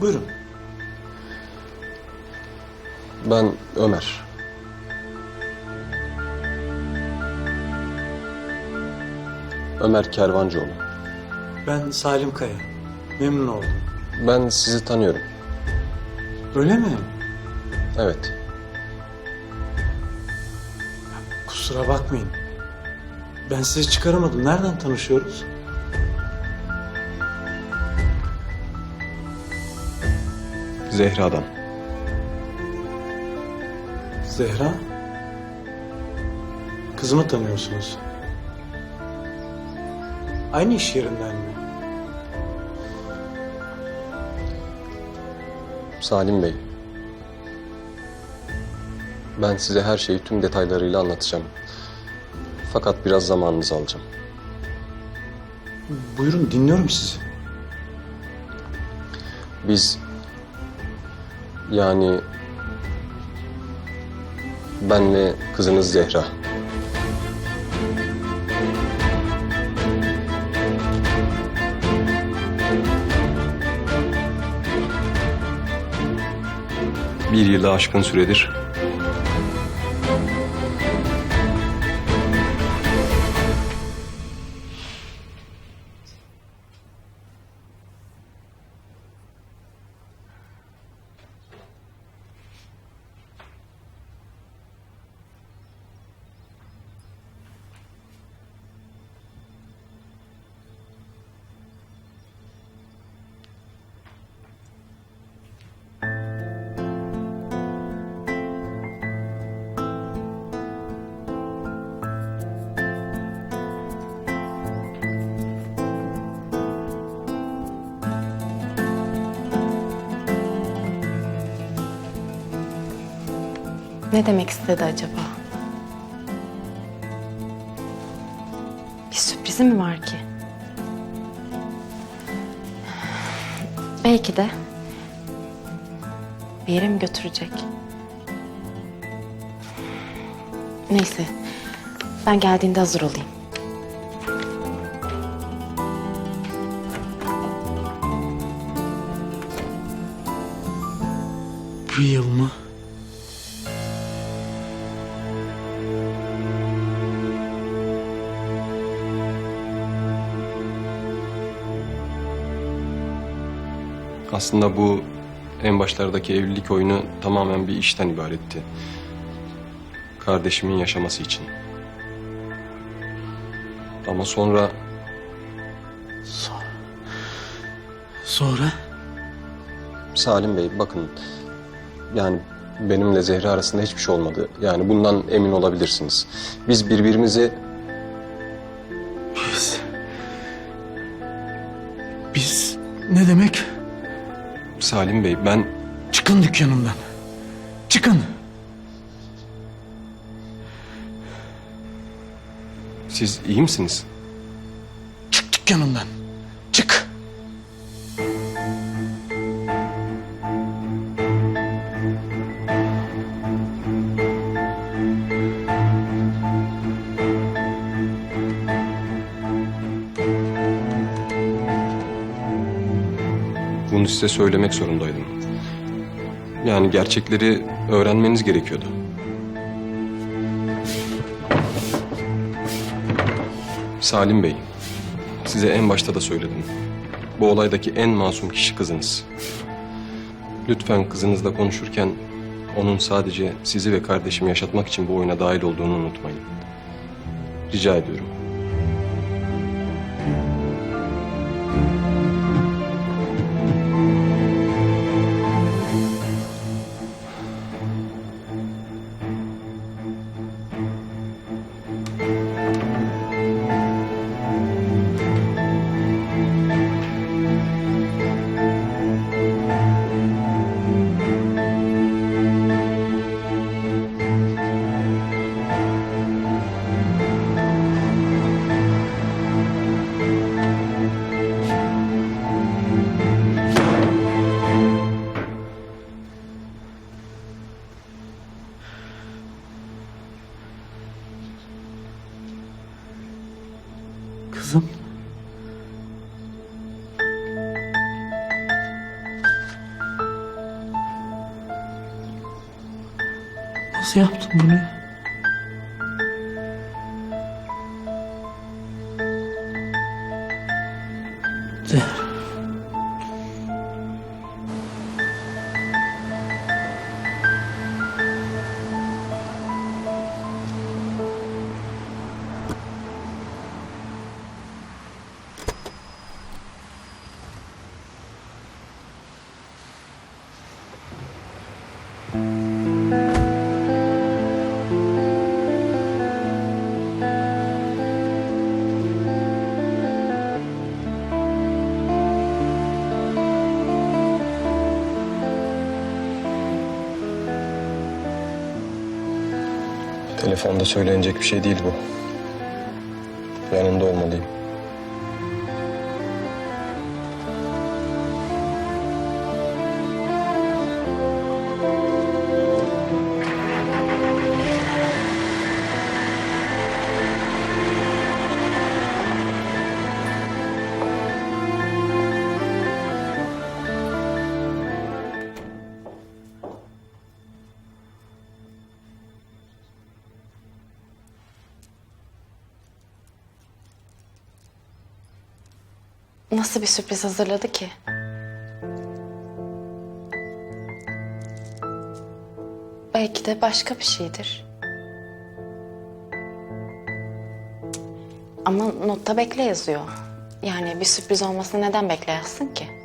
Buyurun. Ben Ömer. Ömer Kervancıoğlu. Ben Salim Kaya. Memnun oldum. Ben sizi tanıyorum. Öyle mi? Evet. Kusura bakmayın. Ben sizi çıkaramadım. Nereden tanışıyoruz? Zehra'dan. Zehra. Kızımı tanıyorsunuz. Aynı iş yerinden mi? Salim Bey. Ben size her şeyi tüm detaylarıyla anlatacağım. Fakat biraz zamanınızı alacağım. Buyurun dinliyorum sizi. Biz yani ben ve kızınız Zehra. Bir yılı aşkın süredir Ne demek istedi acaba? Bir sürprizi mi var ki? Belki de bir yere mi götürecek? Neyse, ben geldiğinde hazır olayım. Bir yıl mı? Aslında bu en başlardaki evlilik oyunu tamamen bir işten ibaretti. Kardeşimin yaşaması için. Ama sonra Sonra. Sonra? Salim Bey bakın yani benimle Zehra arasında hiçbir şey olmadı. Yani bundan emin olabilirsiniz. Biz birbirimizi Biz... Biz ne demek? Salim Bey ben Çıkın dükkanımdan. Çıkın. siz iyi misiniz? Çık dükkanımdan. Size söylemek zorundaydım. Yani gerçekleri öğrenmeniz gerekiyordu. Salim Bey, size en başta da söyledim. Bu olaydaki en masum kişi kızınız. Lütfen kızınızla konuşurken onun sadece sizi ve kardeşimi yaşatmak için bu oyuna dahil olduğunu unutmayın. Rica ediyorum. Telefonda söylenecek bir şey değil bu. Yanında olmalıyım. Nasıl bir sürpriz hazırladı ki? Belki de başka bir şeydir. Ama notta bekle yazıyor. Yani bir sürpriz olmasını neden bekleyesin ki?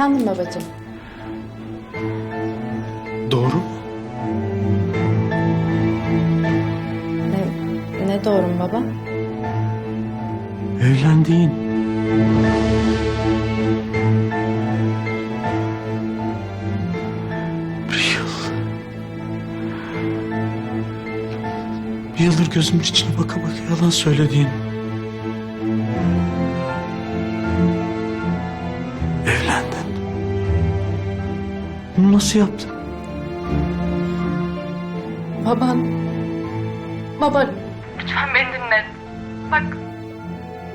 Efendim babacığım. Doğru mu? Ne, ne doğru mu baba? Evlendiğin. Bir yıl. Bir yıldır gözümün içine baka baka yalan söylediğin. Nasıl yaptın? Baban. Baba. Lütfen beni dinle. Bak.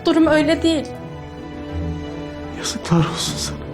Durum öyle değil. Yazıklar olsun sana.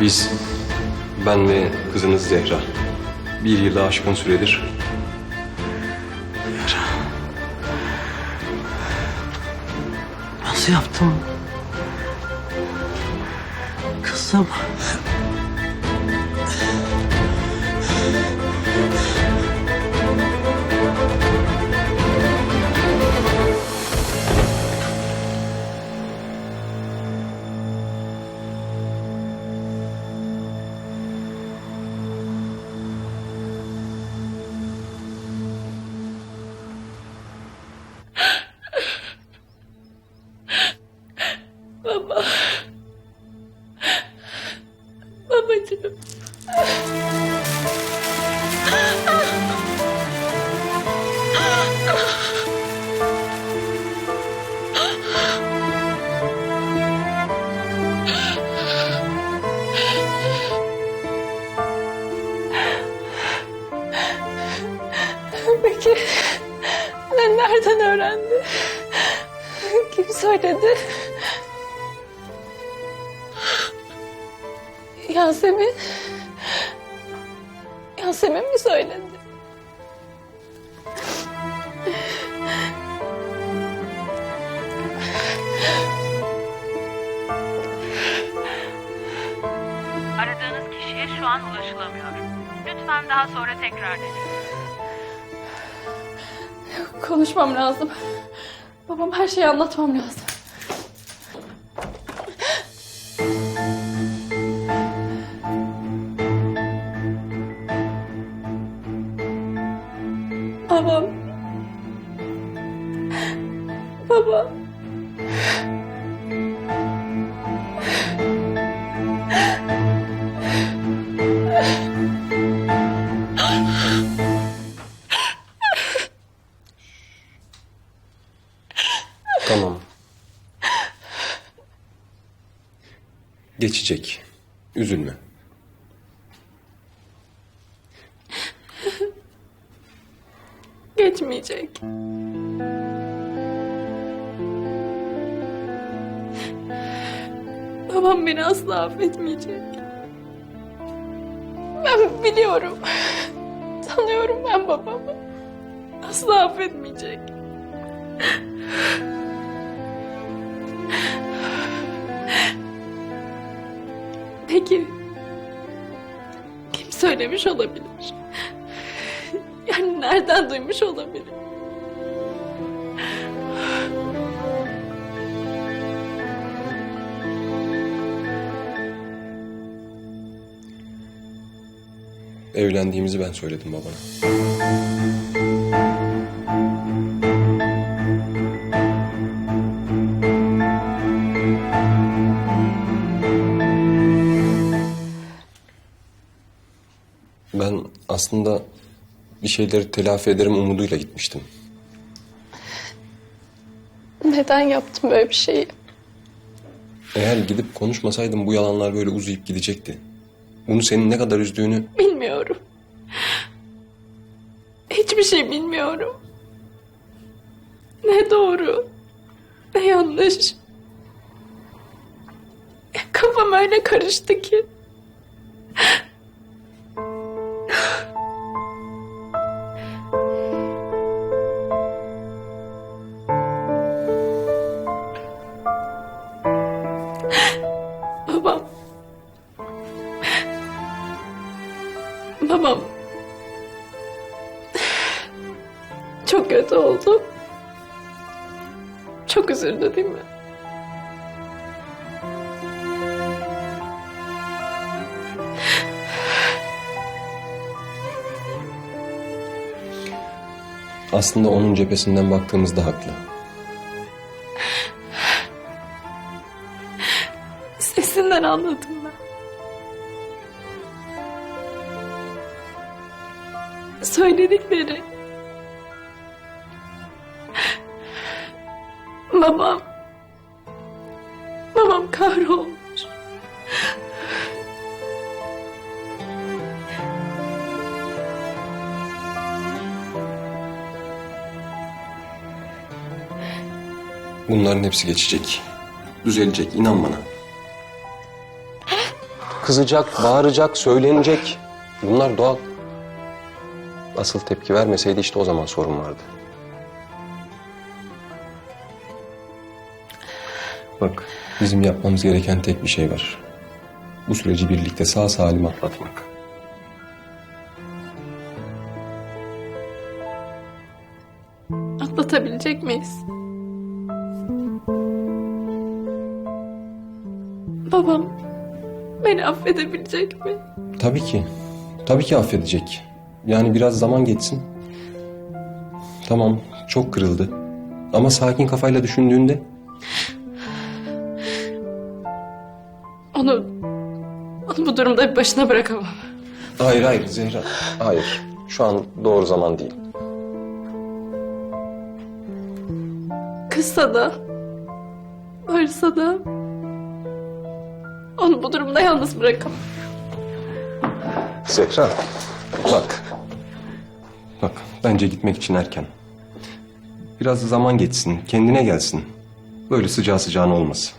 Biz, ben ve kızınız Zehra, bir yılı aşkın süredir Nasıl yaptım? Kızım. Babacığım. Konuşmam lazım. Babam her şeyi anlatmam lazım. Geçecek. Üzülme. Geçmeyecek. Babam beni asla affetmeyecek. Ben biliyorum. Tanıyorum ben babamı. Asla affetmeyecek. Peki kim söylemiş olabilir? Yani nereden duymuş olabilir? Evlendiğimizi ben söyledim babana. Aslında bir şeyleri telafi ederim umuduyla gitmiştim. Neden yaptım böyle bir şeyi? Eğer gidip konuşmasaydım bu yalanlar böyle uzayıp gidecekti. Bunu senin ne kadar üzdüğünü Bilmiyorum. Hiçbir şey bilmiyorum. Ne doğru, ne yanlış. Kafam öyle karıştı ki. Aslında onun cephesinden baktığımızda haklı. Sesinden anladım. Söyledikleri. Babam. Bunların hepsi geçecek. Düzelecek, inan bana. Kızacak, bağıracak, söylenecek. Bunlar doğal. Asıl tepki vermeseydi işte o zaman sorun vardı. Bak, bizim yapmamız gereken tek bir şey var. Bu süreci birlikte sağ salim atlatmak. Atlatabilecek miyiz? Babam beni affedebilecek mi? Tabii ki. Tabii ki affedecek. Yani biraz zaman geçsin. Tamam, çok kırıldı. Ama sakin kafayla düşündüğünde Onu, onu bu durumda bir başına bırakamam. Hayır hayır Zehra. Hayır. Şu an doğru zaman değil. Kızsa da, varsa da onu bu durumda yalnız bırakamam. Zehra. Bak. Bak bence gitmek için erken. Biraz zaman geçsin. Kendine gelsin. Böyle sıcağı sıcağına olmasın.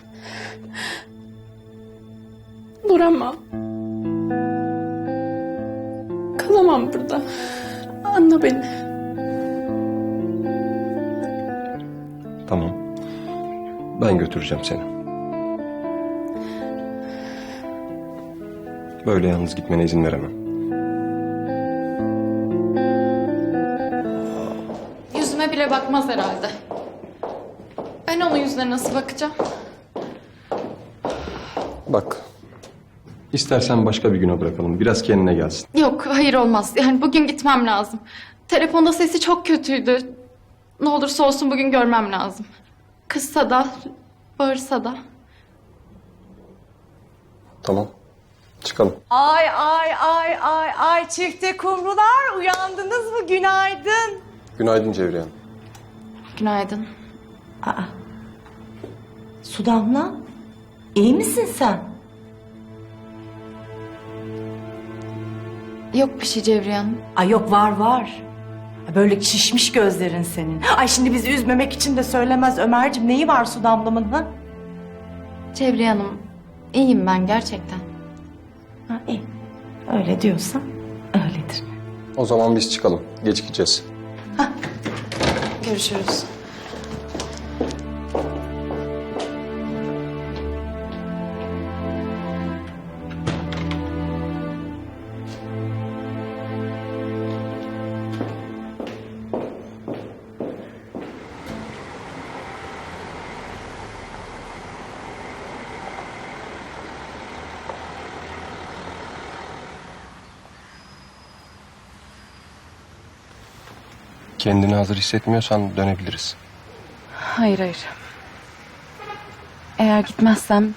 Duramam. Kalamam burada. Anla beni. Tamam. Ben götüreceğim seni. Böyle yalnız gitmene izin veremem. Yüzüme bile bakmaz herhalde. Ben onun yüzüne nasıl bakacağım? Bak. İstersen başka bir güne bırakalım. Biraz kendine gelsin. Yok, hayır olmaz. Yani bugün gitmem lazım. Telefonda sesi çok kötüydü. Ne olursa olsun bugün görmem lazım. Kızsa da, bağırsa da. Tamam. Çıkalım. Ay ay ay ay ay çifte kumrular uyandınız mı günaydın. Günaydın Cevriye Hanım. Günaydın. Aa. Su damla iyi misin sen? Yok bir şey Cevriye Hanım. Ay yok var var. Böyle şişmiş gözlerin senin. Ay şimdi bizi üzmemek için de söylemez Ömerciğim. Neyi var su damlamın ha? Cevriye Hanım, iyiyim ben gerçekten. Ha iyi. Öyle diyorsan öyledir. O zaman biz çıkalım. Gecikeceğiz. Görüşürüz. Kendini hazır hissetmiyorsan dönebiliriz. Hayır hayır. Eğer gitmezsem,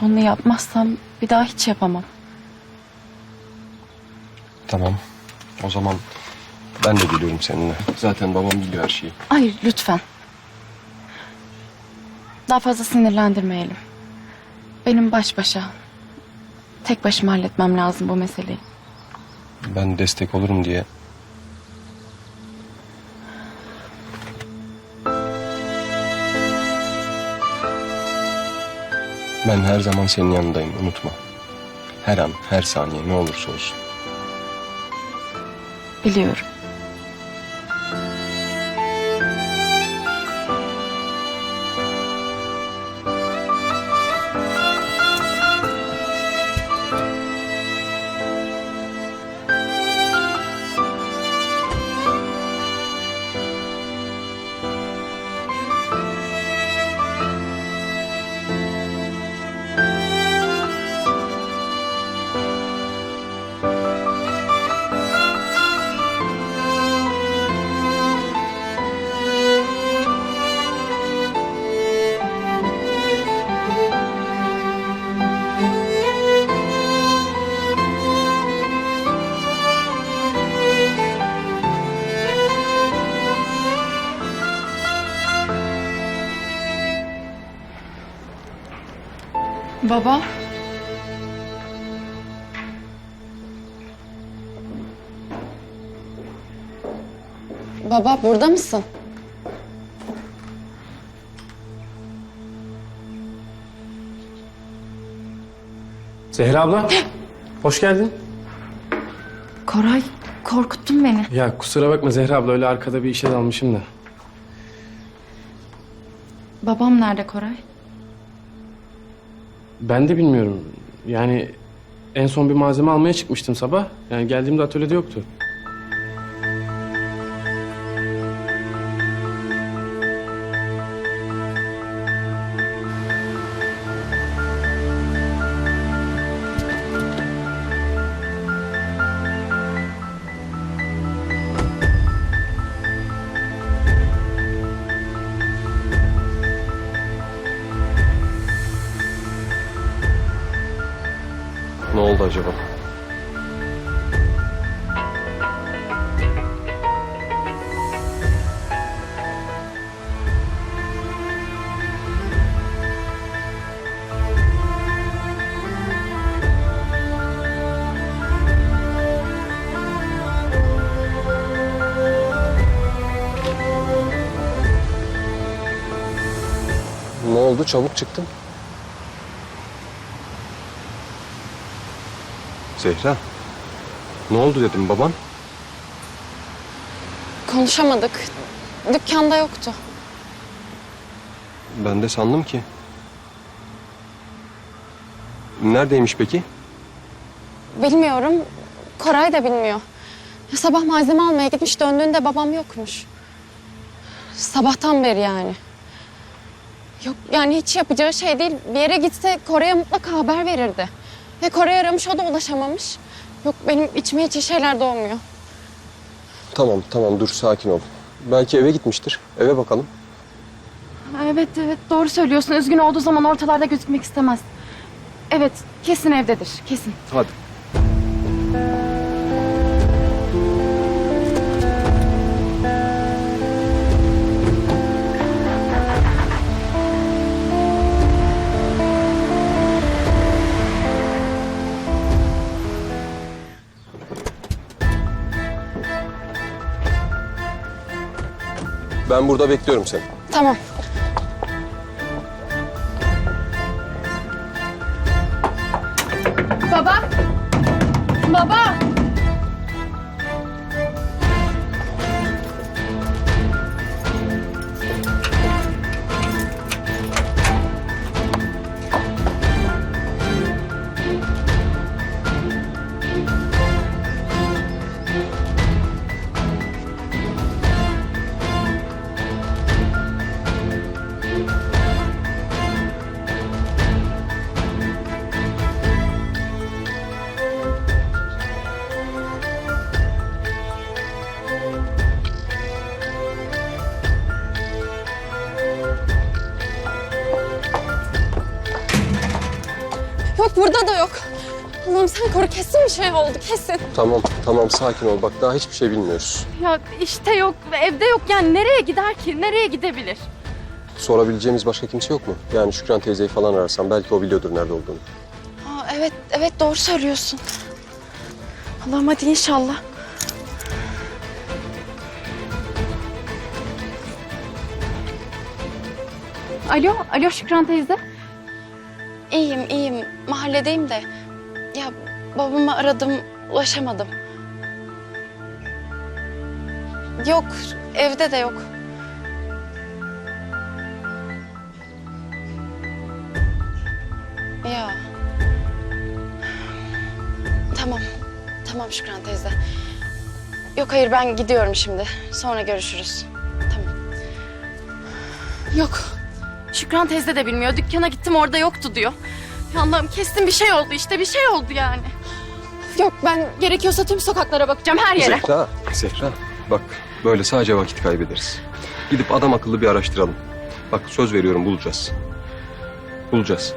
bunu yapmazsam bir daha hiç yapamam. Tamam. O zaman ben de geliyorum seninle. Zaten babam biliyor her şeyi. Hayır lütfen. Daha fazla sinirlendirmeyelim. Benim baş başa, tek başıma halletmem lazım bu meseleyi. Ben destek olurum diye. Ben her zaman senin yanındayım unutma. Her an, her saniye ne olursa olsun. Biliyorum. Baba. Baba burada mısın? Zehra abla, hoş geldin. Koray korkuttun beni. Ya kusura bakma Zehra abla, öyle arkada bir işe dalmışım da. Babam nerede Koray? Ben de bilmiyorum. Yani en son bir malzeme almaya çıkmıştım sabah. Yani geldiğimde atölyede yoktu. acaba? Ne oldu? Çabuk çıktın. Zehra. Ne oldu dedim baban? Konuşamadık. Dükkanda yoktu. Ben de sandım ki. Neredeymiş peki? Bilmiyorum. Koray da bilmiyor. Ya sabah malzeme almaya gitmiş döndüğünde babam yokmuş. Sabahtan beri yani. Yok yani hiç yapacağı şey değil. Bir yere gitse Koray'a mutlaka haber verirdi. Ve Koray aramış o da ulaşamamış. Yok benim içime hiç iyi şeyler doğmuyor. Tamam tamam dur sakin ol. Belki eve gitmiştir. Eve bakalım. Evet evet doğru söylüyorsun. Üzgün olduğu zaman ortalarda gözükmek istemez. Evet kesin evdedir kesin. Hadi. Ben burada bekliyorum seni. Tamam. Burada da yok. Allah'ım sen koru kesin bir şey oldu kesin. Tamam tamam sakin ol. Bak daha hiçbir şey bilmiyoruz. Ya işte yok evde yok yani nereye gider ki? Nereye gidebilir? Sorabileceğimiz başka kimse yok mu? Yani Şükran teyzeyi falan ararsam belki o biliyordur nerede olduğunu. Aa, evet evet doğru söylüyorsun. Allah'ım hadi inşallah. Alo, alo Şükran teyze. İyiyim iyiyim mahalledeyim de. Ya babamı aradım ulaşamadım. Yok evde de yok. Ya. Tamam. Tamam Şükran teyze. Yok hayır ben gidiyorum şimdi. Sonra görüşürüz. Tamam. Yok. Şükran teyze de bilmiyor. Dükkana gittim orada yoktu diyor. Ya Allah'ım kesin bir şey oldu işte bir şey oldu yani. Yok ben gerekiyorsa tüm sokaklara bakacağım her yere. Zehra, Zehra. Bak böyle sadece vakit kaybederiz. Gidip adam akıllı bir araştıralım. Bak söz veriyorum bulacağız. Bulacağız.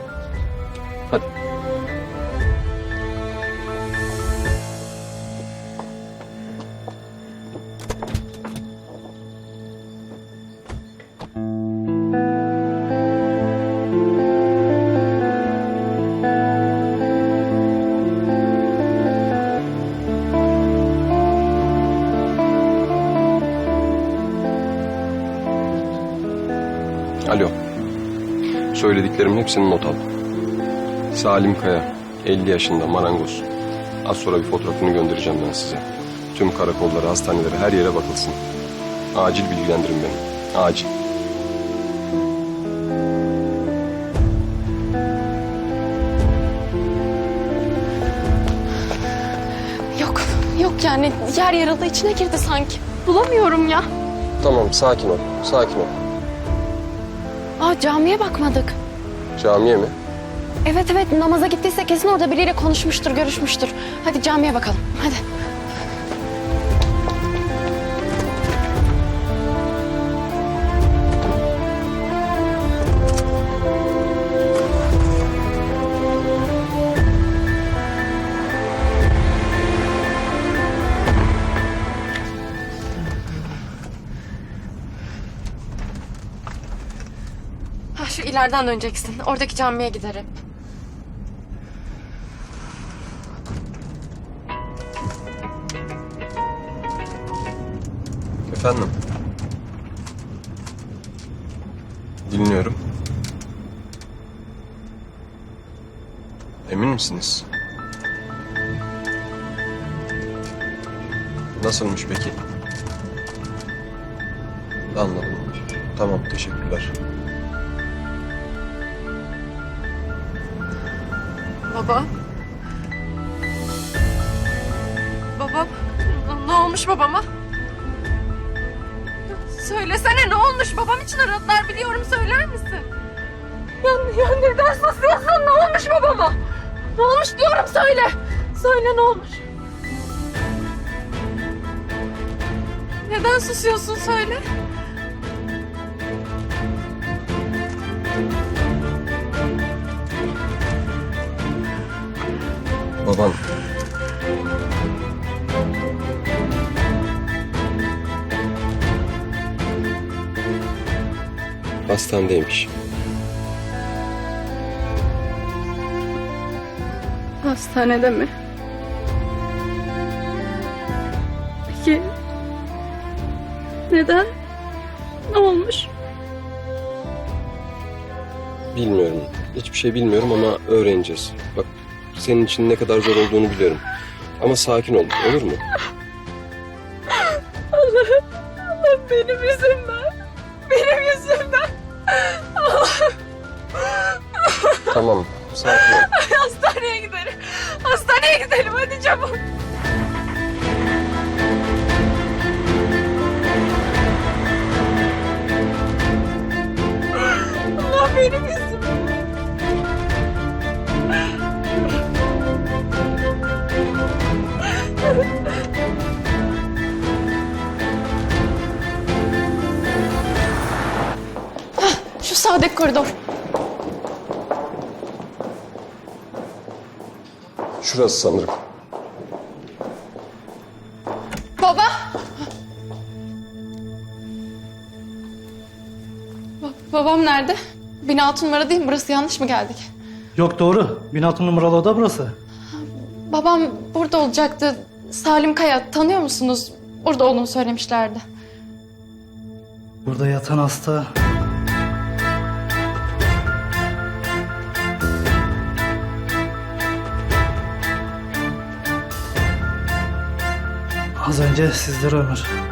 Söylediklerimin hepsini not al. Salim Kaya, 50 yaşında marangoz. Az sonra bir fotoğrafını göndereceğim ben size. Tüm karakollara, hastanelere, her yere bakılsın. Acil bilgilendirin beni. Acil. Yok yok yani yer yarıldı içine girdi sanki. Bulamıyorum ya. Tamam, sakin ol. Sakin ol. Camiye bakmadık. Camiye mi? Evet evet namaza gittiyse kesin orada biriyle konuşmuştur, görüşmüştür. Hadi camiye bakalım. Hadi. İleriden döneceksin. Oradaki camiye giderim. Efendim? Dinliyorum. Emin misiniz? Nasılmış peki? Anladım. Tamam, teşekkürler. Baba. Baba, n- ne olmuş babama? Söylesene ne olmuş? Babam için aradılar biliyorum söyler misin? Ya, ya neden susuyorsun? Ne olmuş babama? Ne olmuş diyorum söyle. Söyle ne olmuş? Neden susuyorsun söyle. Baban hastanedeymiş. Hastanede mi? Peki neden? Ne olmuş? Bilmiyorum. Hiçbir şey bilmiyorum ama öğreneceğiz. Bak senin için ne kadar zor olduğunu biliyorum. Ama sakin ol, olur mu? Benim yüzümden. Benim yüzümden. Tamam, sakin ol. Hastaneye gidelim. Hastaneye gidelim hadi çabuk. Allah benim yüzümden. Sağdaki koridor. Şurası sanırım. Baba. Ba- babam nerede? Bina altı numara değil mi? Burası yanlış mı geldik? Yok doğru. 16 numaralı oda burası. Babam burada olacaktı. Salim Kaya tanıyor musunuz? Burada olduğunu söylemişlerdi. Burada yatan hasta. Az önce sizlere Ömür.